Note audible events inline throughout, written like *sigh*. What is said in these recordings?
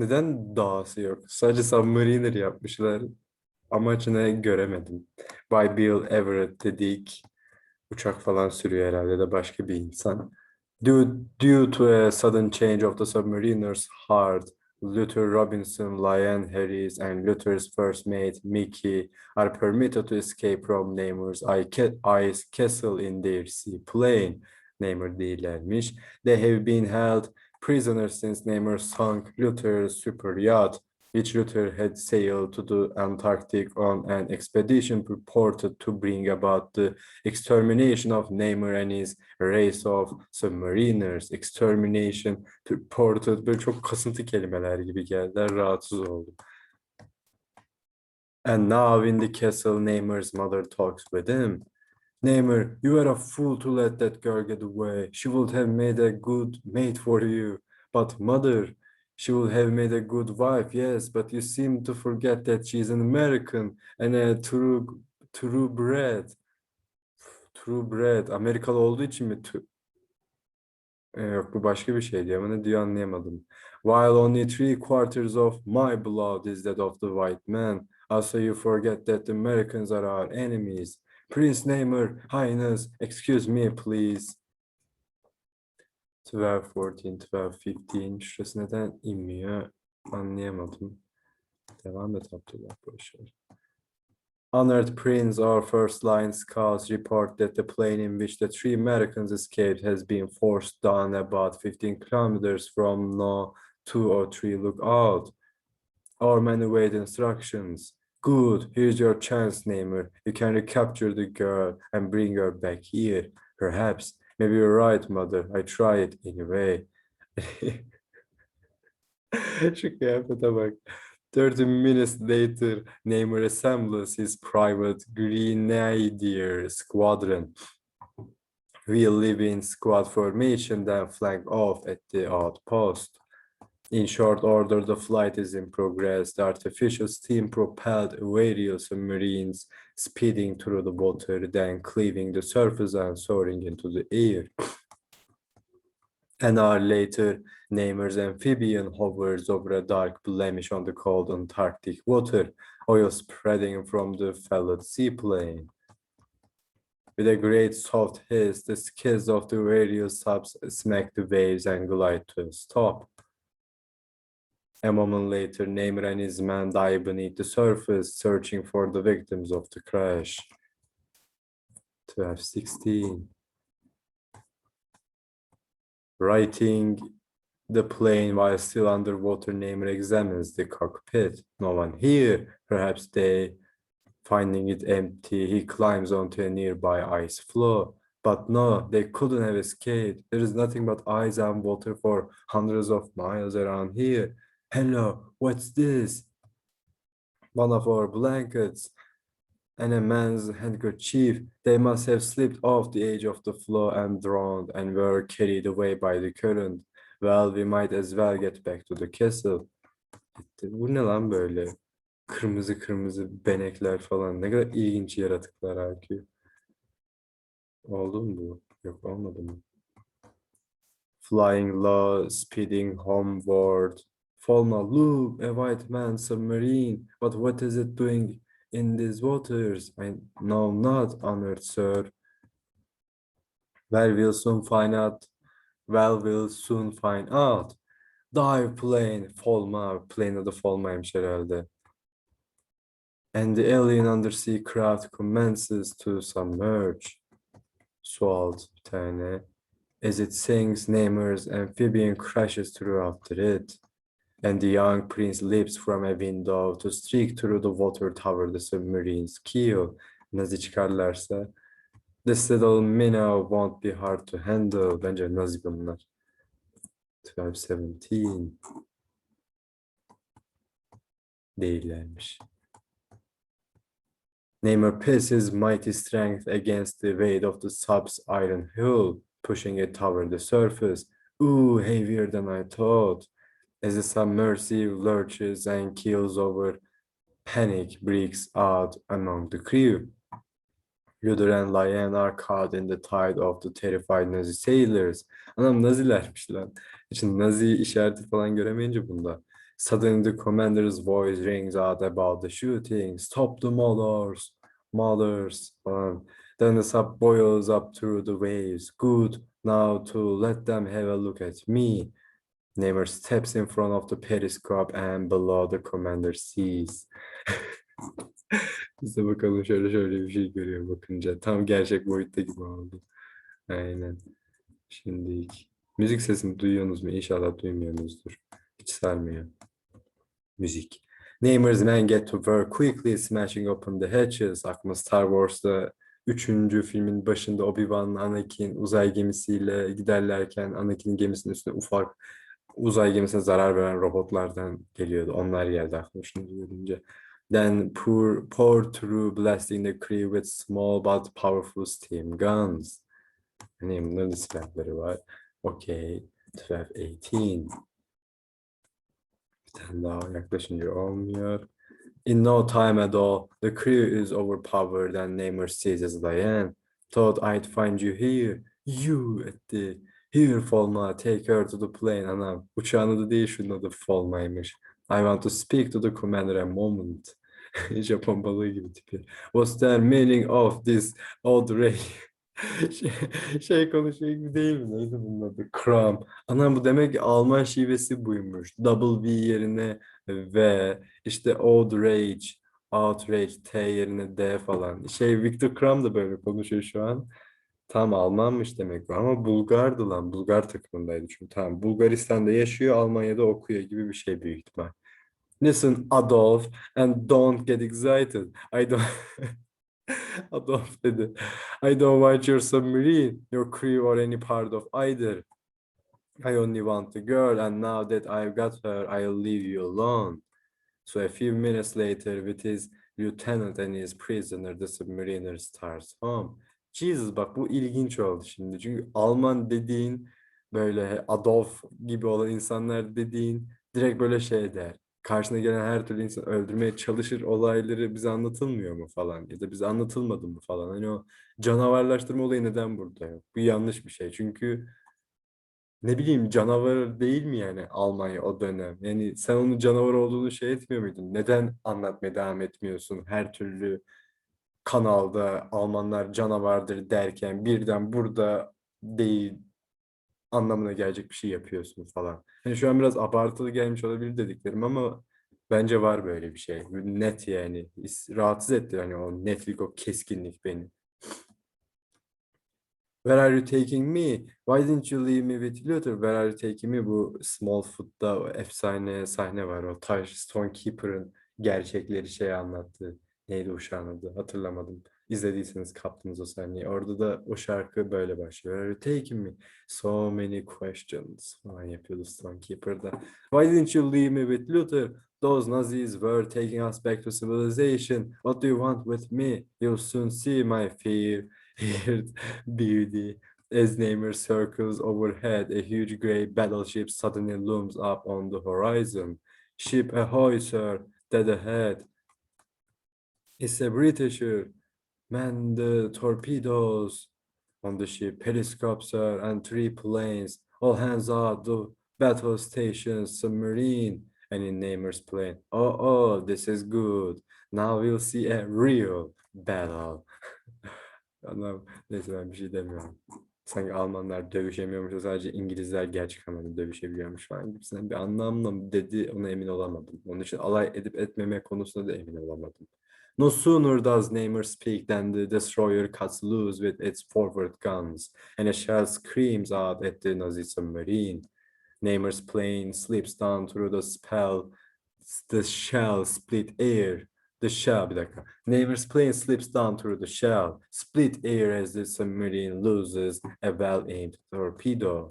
Neden dağısı yok? Sadece Submariner yapmışlar. Amacını göremedim. By Bill Everett dedik. Uçak falan sürüyor herhalde de başka bir insan. Due, due to a sudden change of the submariner's heart, Luther Robinson, Lyon Harris, and Luther's first mate, Mickey, are permitted to escape from Namor's ice castle in their seaplane. Namor değillermiş. They have been held prisoners since Namor sunk Luther's super yacht, which Luther had sailed to the Antarctic on an expedition purported to bring about the extermination of Namor and his race of submariners. Extermination, purported böyle çok kasıntı kelimeler gibi geldiler. Rahatsız oldum. And now in the castle, Namor's mother talks with him. Namor, you are a fool to let that girl get away. She would have made a good mate for you. But mother, she would have made a good wife, yes, but you seem to forget that she's an American and a true true bred. True bred. Amerikalı olduğu için mi? Ee, yok bu başka bir şeydi ama ne diyor anlayamadım. While only three quarters of my blood is that of the white man, also you forget that the Americans are our enemies. Prince Namor, Highness, excuse me please. 12, 14, 12, 15. Şurası neden inmiyor anlayamadım. Honored Prince, our first line scouts report that the plane in which the three Americans escaped has been forced down about 15 kilometers from No 203 Lookout. Our men await instructions. Good, here's your chance, Namor. You can recapture the girl and bring her back here. Perhaps. Maybe you're right, mother. I try it anyway. Şu kıyafete bak. 30 minutes later, Namor assembles his private Grenadier squadron. We'll live in squad formation, then flank off at the outpost. In short order, the flight is in progress. The artificial steam-propelled aerial submarines speeding through the water, then cleaving the surface and soaring into the air. An hour later, Namor's amphibian hovers over a dark blemish on the cold Antarctic water, oil spreading from the felled seaplane. With a great soft hiss, the skids of the various subs smack the waves and glide to a stop. A moment later, Namor and his men dive beneath the surface, searching for the victims of the crash. 1216. Righting the plane while still underwater, Namor examines the cockpit. No one here. Perhaps they, finding it empty, he climbs onto a nearby ice floe. But no, they couldn't have escaped. There is nothing but ice and water for hundreds of miles around here. Hello, what's this? One of our blankets and a man's handkerchief. They must have slipped off the edge of the floor and drowned and were carried away by the current. Well, we might as well get back to the castle. Bu ne lan böyle? Kırmızı kırmızı benekler falan. Ne kadar ilginç yaratıklar IQ. Oldu mu bu? Yok olmadı mı? Flying low, speeding homeward. Falma, look, a white man submarine. But what is it doing in these waters? I know not, honored sir. Well, we'll soon find out. Well, we'll soon find out. Dive plane, Falma, plane adı Falma'ymış herhalde. And the alien undersea craft commences to submerge. Su altı tane. As it sinks, Namor's amphibian crashes through after it. And the young prince leaps from a window to streak through the water toward the submarine's keel. Nazi çıkarlarsa. This little minnow won't be hard to handle. Bence Nazi bunlar. 1217. Değillermiş. Namor pits his mighty strength against the weight of the sub's iron hull, pushing it toward the surface. Ooh, heavier than I thought. As the submersive lurches and keels over, panic breaks out among the crew. Rudder and Lyon are caught in the tide of the terrified Nazi sailors. Anam Nazilermiş lan. Şimdi Nazi işareti falan göremeyince bunda. Suddenly the commander's voice rings out about the shooting. Stop the mothers, mothers falan. Then the sub boils up through the waves. Good now to let them have a look at me. Neymar steps in front of the periscope and below the commander sees. *laughs* Biz de bakalım şöyle şöyle bir şey görüyor bakınca. Tam gerçek boyutta gibi oldu. Aynen. Şimdi müzik sesini duyuyorsunuz mu? İnşallah duymuyorsunuzdur. Hiç sarmıyor. Müzik. Neymar's men get to work quickly smashing open the hatches. Aklıma Star Wars'ta üçüncü filmin başında Obi-Wan, Anakin uzay gemisiyle giderlerken Anakin'in gemisinin üstüne ufak uzay gemisine zarar veren robotlardan geliyordu. Onlar geldi aklıma şimdi görünce. Then pour, pour through blasting the crew with small but powerful steam guns. Hani bunların da silahları var. Okay. 12, 18. Bir tane daha yaklaşınca olmuyor. In no time at all, the crew is overpowered and Neymar seizes Diane. Thought I'd find you here. You etti. Here Folma, take her to the plane. Anam, uçağın adı değil şunun adı Folma'ymış. I want to speak to the commander a moment. *laughs* Japon balığı gibi tipi. What's the meaning of this old ray? *laughs* şey, şey konuşuyor gibi değil mi? Neydi bunun adı? Kram. Anam bu demek ki Alman şivesi buymuş. Double V yerine V. işte old rage, outrage, T yerine D falan. Şey Viktor Kram da böyle konuşuyor şu an. Tam Almanmış demek bu ama Bulgardı lan. Bulgar takımındaydı çünkü. Tamam Bulgaristan'da yaşıyor, Almanya'da okuyor gibi bir şey büyük ihtimal. Listen Adolf and don't get excited. I don't *laughs* Adolf dedi. I don't want your submarine, your crew or any part of either. I only want the girl and now that I've got her, I'll leave you alone. So a few minutes later with his lieutenant and his prisoner, the submariner starts home. Jesus bak bu ilginç oldu şimdi. Çünkü Alman dediğin böyle Adolf gibi olan insanlar dediğin direkt böyle şey der. Karşına gelen her türlü insan öldürmeye çalışır olayları bize anlatılmıyor mu falan ya da bize anlatılmadı mı falan. Hani o canavarlaştırma olayı neden burada yok? Bu yanlış bir şey. Çünkü ne bileyim canavar değil mi yani Almanya o dönem? Yani sen onun canavar olduğunu şey etmiyor muydun? Neden anlatmaya devam etmiyorsun? Her türlü kanalda Almanlar canavardır derken birden burada değil anlamına gelecek bir şey yapıyorsun falan. Hani şu an biraz abartılı gelmiş olabilir dediklerim ama bence var böyle bir şey. Net yani. Rahatsız etti hani o netlik, o keskinlik beni. Where are you taking me? Why didn't you leave me with Luther? Where are you taking me? Bu Smallfoot'ta o efsane sahne var. O Taj Stonekeeper'ın gerçekleri şey anlattığı. Neydi uşağın adı? Hatırlamadım. İzlediyseniz kaptınız o sahneyi. Orada da o şarkı böyle başlıyor. Where are you taking me? So many questions falan yapıyordu Stonekeeper'da. Why didn't you leave me with Luther? Those Nazis were taking us back to civilization. What do you want with me? You'll soon see my fear. Here, beauty. As Neymar circles overhead, a huge grey battleship suddenly looms up on the horizon. Ship ahoy, sir. Dead ahead. It's a Britisher. Man the torpedoes on the ship, periscope, sir, and three planes. All hands out the battle station submarine. And in Neymar's plane. Oh, oh, this is good. Now we'll see a real battle. *laughs* Adam, neyse ben bir şey demiyorum. Sanki Almanlar dövüşemiyormuş sadece İngilizler gerçek anlamda dövüşebiliyormuş falan gibisinden bir anlamla dedi ona emin olamadım. Onun için alay edip etmeme konusunda da emin olamadım. No sooner does Neymar speak than the destroyer cuts loose with its forward guns and a shell screams out at the Nazi submarine. Neymar's plane slips down through the spell, the shell split air. The shell, bir plane slips down through the shell, split air as the submarine loses a well-aimed torpedo.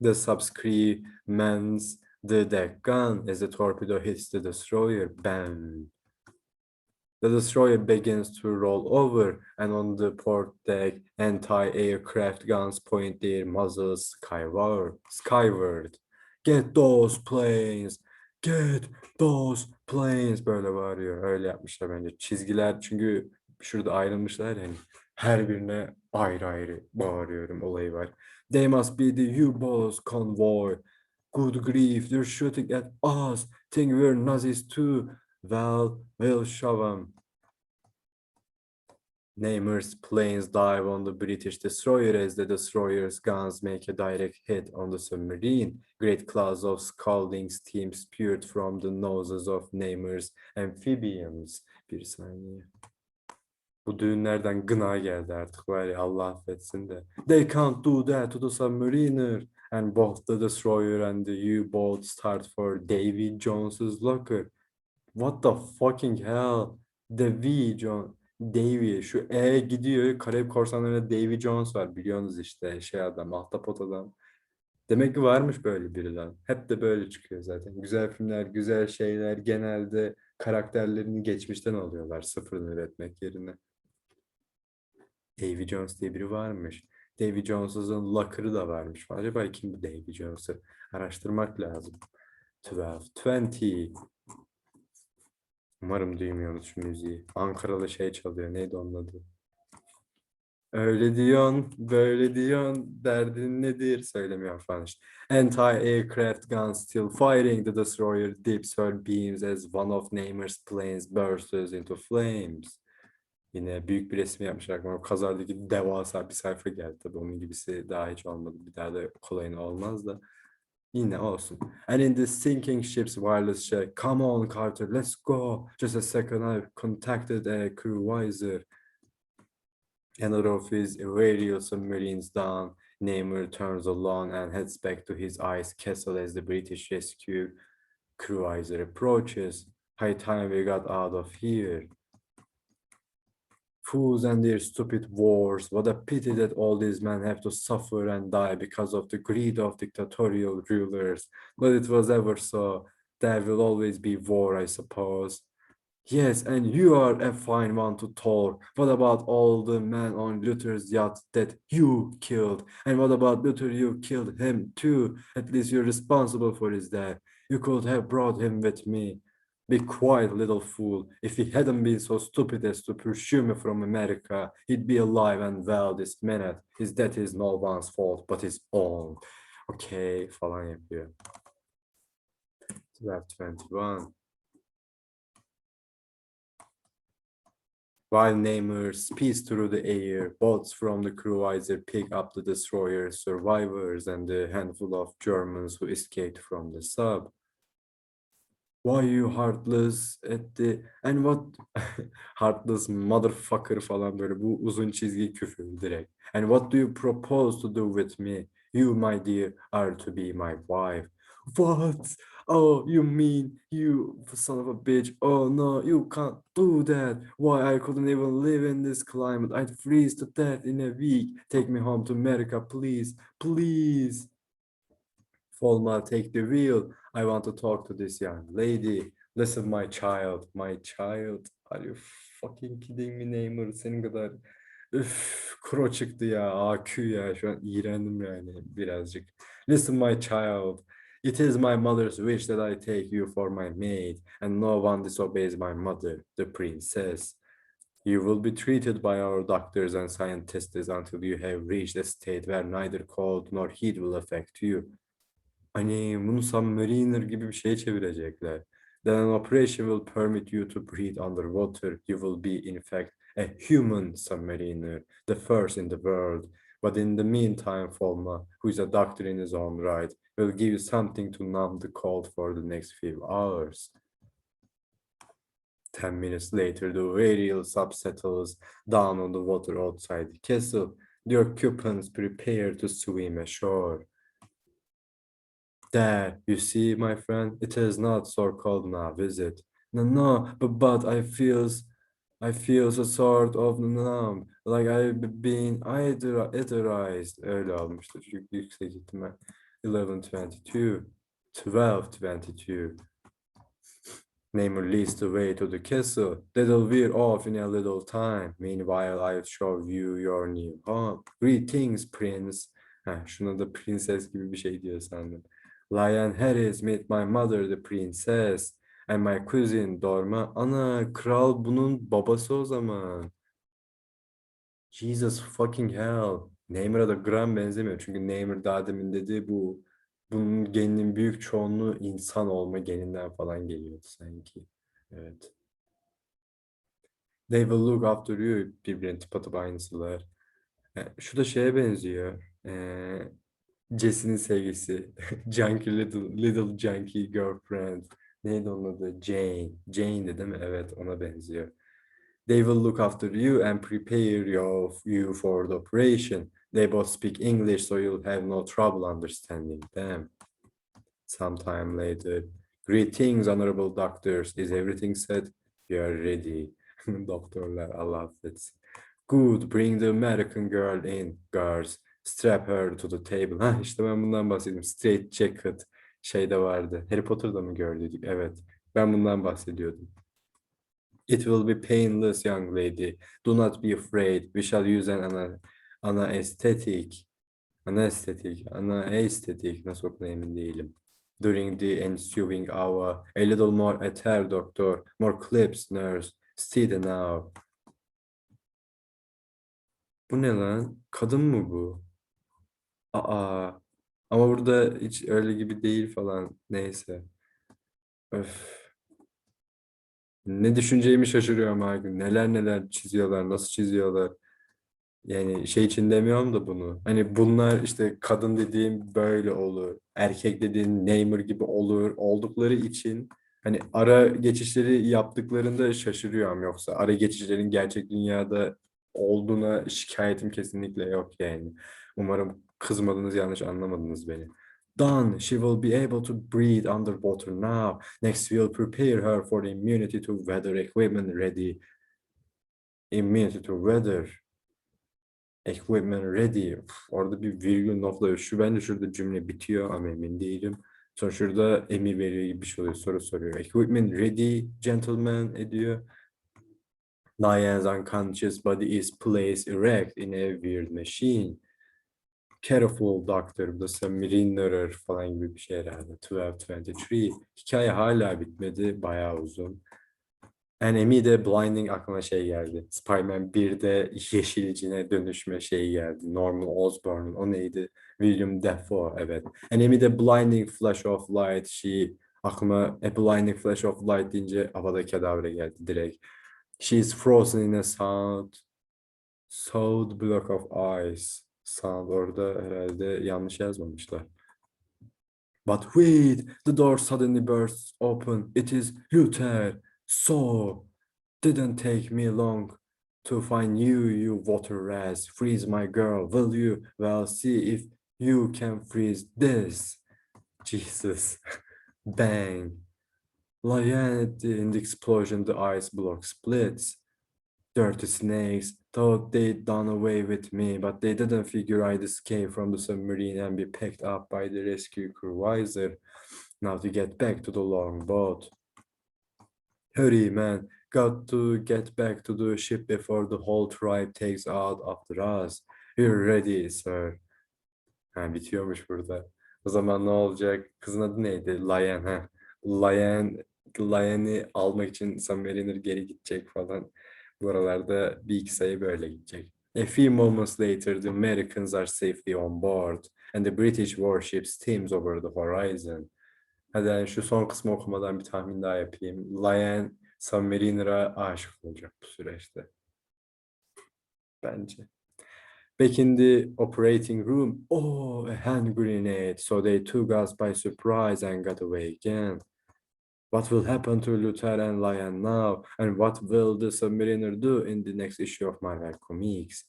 The subscree mans the deck gun as the torpedo hits the destroyer. Bam! The destroyer begins to roll over, and on the port deck, anti-aircraft guns point their muzzles skyward. Skyward. Get those planes! Get those planes! Böyle bağırıyor. Öyle yapmışlar bence. Çizgiler çünkü şurada ayrılmışlar yani her birine ayrı ayrı bağırıyorum olayı var. They must be the U-boats convoy. Good grief, they're shooting at us. Think we're Nazis too. Well, we'll show 'em. Namer's planes dive on the British destroyer as the destroyer's guns make a direct hit on the submarine. Great clouds of scalding steam spewed from the noses of Namer's amphibians. Bir saniye. Bu düğünlerden gına geldi artık var ya Allah affetsin de. They can't do that to the submariner. And both the destroyer and the U-boat start for Davy Jones's locker. What the fucking hell? Davy Jones. Davy. Şu E gidiyor. Karayip Korsanları'nda Davy Jones var. Biliyorsunuz işte şey adam. Ahtapot adam. Demek ki varmış böyle biri lan. Hep de böyle çıkıyor zaten. Güzel filmler, güzel şeyler genelde karakterlerini geçmişten alıyorlar. Sıfırını üretmek yerine. Davy Jones diye biri varmış. Davy Jones'un locker'ı da varmış. Acaba kim bu Davy Jones'u? Araştırmak lazım. 12, 20. Umarım duymuyorsunuz şu müziği. Ankaralı şey çalıyor. Neydi onun adı? Öyle diyorsun, böyle diyorsun, derdin nedir? Söylemiyor falan işte. Anti-aircraft guns still firing. The destroyer dips her beams as one of Namer's planes bursts into flames. Yine büyük bir resim yapmışlar. Aklıma kazardaki devasa bir sayfa geldi. Tabii onun gibisi daha hiç olmadı. Bir daha da kolayına olmaz da. Yine olsun. And in the sinking ship's wireless check, come on Carter, let's go. Just a second, I've contacted a cruiser. Another of his aerial submarines down. Namer turns along and heads back to his ice castle as the British rescue cruiser approaches. High time we got out of here. Fools and their stupid wars. What a pity that all these men have to suffer and die because of the greed of dictatorial rulers. But it was ever so. There will always be war, I suppose. Yes, and you are a fine one to talk. What about all the men on Luther's yacht that you killed? And what about Luther? You killed him too. At least you're responsible for his death. You could have brought him with me. Be quiet, little fool. If he hadn't been so stupid as to pursue me from America, he'd be alive and well this minute. His death is no one's fault but his own. Okay, following falan yapıyor. 1221. While Namer speeds through the air, boats from the cruiser pick up the destroyer's survivors and the handful of Germans who escaped from the sub. Why you heartless the and what *laughs* heartless motherfucker falan böyle bu uzun çizgi küfür direkt. And what do you propose to do with me? You my dear are to be my wife. What? Oh, you mean you son of a bitch? Oh no, you can't do that. Why I couldn't even live in this climate. I'd freeze to death in a week. Take me home to America, please, please. Folma, take the wheel. I want to talk to this young lady. Listen, my child, my child. Are you fucking kidding me Neymar? Senin kadar üf, kro çıktı ya, AQ ya. Şu an iğrendim yani birazcık. Listen, my child. It is my mother's wish that I take you for my maid, and no one disobeys my mother, the princess. You will be treated by our doctors and scientists until you have reached a state where neither cold nor heat will affect you. Hani bunu submariner gibi bir şeye çevirecekler. Then an operation will permit you to breathe underwater. You will be in fact a human submariner, the first in the world. But in the meantime, Folma, who is a doctor in his own right, will give you something to numb the cold for the next few hours. Ten minutes later, the aerial sub settles down on the water outside the castle. The occupants prepare to swim ashore. There, you see, my friend, it is not so cold now, is it? No, no, but, but I feels, I feel a sort of numb, like I've been either etherized. Öyle olmuştur yük- yüksek ihtimal. 1122, 1222. Namor leads the way to the castle. That'll veer off in a little time. Meanwhile, I'll show you your new home. Greetings, prince. Ha, şuna da prenses gibi bir şey diyor sandım. Lion Harris meet my mother, the princess. And my cousin Dorma. Ana, kral bunun babası o zaman. Jesus fucking hell. Neymar'a da gram benzemiyor. Çünkü Neymar daha demin dedi bu bunun geninin büyük çoğunluğu insan olma geninden falan geliyordu sanki. Evet. They will look after you. Birbirine tıpatıp aynısılar. E, Şu da şeye benziyor. Ee, Jesse'nin sevgisi. *laughs* Junkie Little, Little Junkie Girlfriend. Neydi onun adı? Jane. Jane Jane'di değil mi? Evet ona benziyor. They will look after you and prepare your, you for the operation. They both speak English so you'll have no trouble understanding them. Sometime later. Greetings honorable doctors. Is everything set? You are ready. *laughs* Doktorlar Allah affetsin. Good. Bring the American girl in, guards. Strap her to the table. Ha işte ben bundan bahsedeyim. Straight jacket şeyde vardı. Harry Potter'da mı gördük? Evet. Ben bundan bahsediyordum. It will be painless, young lady. Do not be afraid. We shall use an ana, anesthetic. Anesthetic. Anesthetic. Nasıl okuduğuna emin değilim. During the ensuing hour. A little more at her, doctor. More clips, nurse. Steady now. Bu ne lan? Kadın mı bu? Aa. Ama burada hiç öyle gibi değil falan. Neyse. Öf. Ne düşüneceğimi şaşırıyorum her gün. Neler neler çiziyorlar, nasıl çiziyorlar. Yani şey için demiyorum da bunu. Hani bunlar işte kadın dediğim böyle olur. Erkek dediğin Neymar gibi olur. Oldukları için hani ara geçişleri yaptıklarında şaşırıyorum yoksa ara geçişlerin gerçek dünyada olduğuna şikayetim kesinlikle yok yani. Umarım kızmadınız yanlış anlamadınız beni. Done. She will be able to breathe underwater now. Next, we'll prepare her for immunity to weather equipment ready. Immunity to weather equipment ready. Uf, orada bir virgül nokta. Şu bence şurada cümle bitiyor ama emin değilim. Sonra şurada emir veriyor gibi bir şey oluyor. Soru soruyor. Equipment ready, gentlemen ediyor. Diane's unconscious body is placed erect in a weird machine. Careful Doctor, bu da Submariner falan gibi bir şey herhalde. 1223. Hikaye hala bitmedi. Bayağı uzun. Enemy de Blinding aklıma şey geldi. Spider-Man 1'de yeşilcine dönüşme şeyi geldi. Norman Osborn, o neydi? William Dafoe, evet. Enemy de Blinding Flash of Light, she aklıma A Blinding Flash of Light deyince Avada Kedavra geldi direkt. She is frozen in a sound, solid block of ice. Sound orada herhalde yanlış yazmamışlar. But wait, the door suddenly bursts open. It is Luther. So, didn't take me long to find you, you water rats. Freeze my girl, will you? Well, see if you can freeze this. Jesus. *laughs* Bang. Lion in the explosion, the ice block splits. Dirty snakes thought they'd done away with me, but they didn't figure I'd escape from the submarine and be picked up by the rescue cruiser. Now to get back to the longboat. Hurry, man. Got to get back to the ship before the whole tribe takes out after us. You're ready, sir. Ha, bitiyormuş burada. O zaman ne olacak? Kızın adı neydi? Lion, ha. Lion, Lion'i almak için Submariner geri gidecek falan. Bu aralarda bir iki sayı böyle gidecek. A few moments later, the Americans are safely on board and the British warship steams over the horizon. Hadi yani şu son kısmı okumadan bir tahmin daha yapayım. Lion Submariner'a aşık olacak bu süreçte. Bence. Back in the operating room, oh, a hand grenade. So they took us by surprise and got away again. What will happen to Luther and Lion now? And what will the Submariner do in the next issue of Marvel Comics?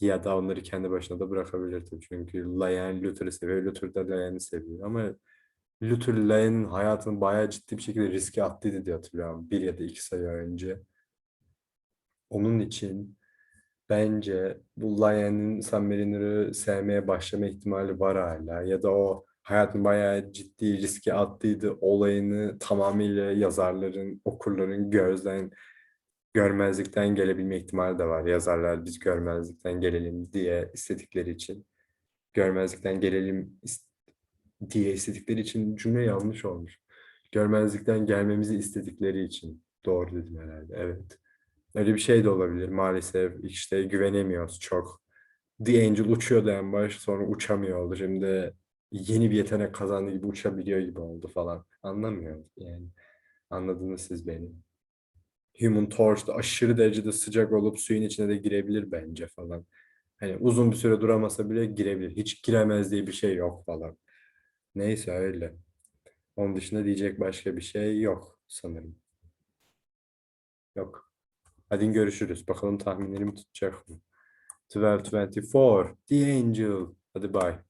Ya da onları kendi başına da bırakabilirdi. Çünkü Lion Luther'ı seviyor, Luther da Lion'ı seviyor. Ama Luther Lion'ın hayatını bayağı ciddi bir şekilde riske attıydı diye hatırlıyorum. Bir ya da iki sayı önce. Onun için bence bu Lion'ın Submariner'ı sevmeye başlama ihtimali var hala. Ya da o hayatını bayağı ciddi riske attıydı olayını tamamıyla yazarların, okurların gözden görmezlikten gelebilme ihtimali de var. Yazarlar biz görmezlikten gelelim diye istedikleri için. Görmezlikten gelelim diye istedikleri için cümle yanlış olmuş. Görmezlikten gelmemizi istedikleri için. Doğru dedim herhalde. Evet. Öyle bir şey de olabilir maalesef. İşte güvenemiyoruz çok. The Angel uçuyordu en baş sonra uçamıyor oldu. Şimdi yeni bir yetenek kazandığı gibi uçabiliyor gibi oldu falan. Anlamıyorum yani. Anladınız siz beni. Human Torch aşırı derecede sıcak olup suyun içine de girebilir bence falan. Hani uzun bir süre duramasa bile girebilir. Hiç giremez diye bir şey yok falan. Neyse öyle. Onun dışında diyecek başka bir şey yok sanırım. Yok. Hadi görüşürüz. Bakalım tahminlerim tutacak mı? 1224. The Angel. Hadi bye.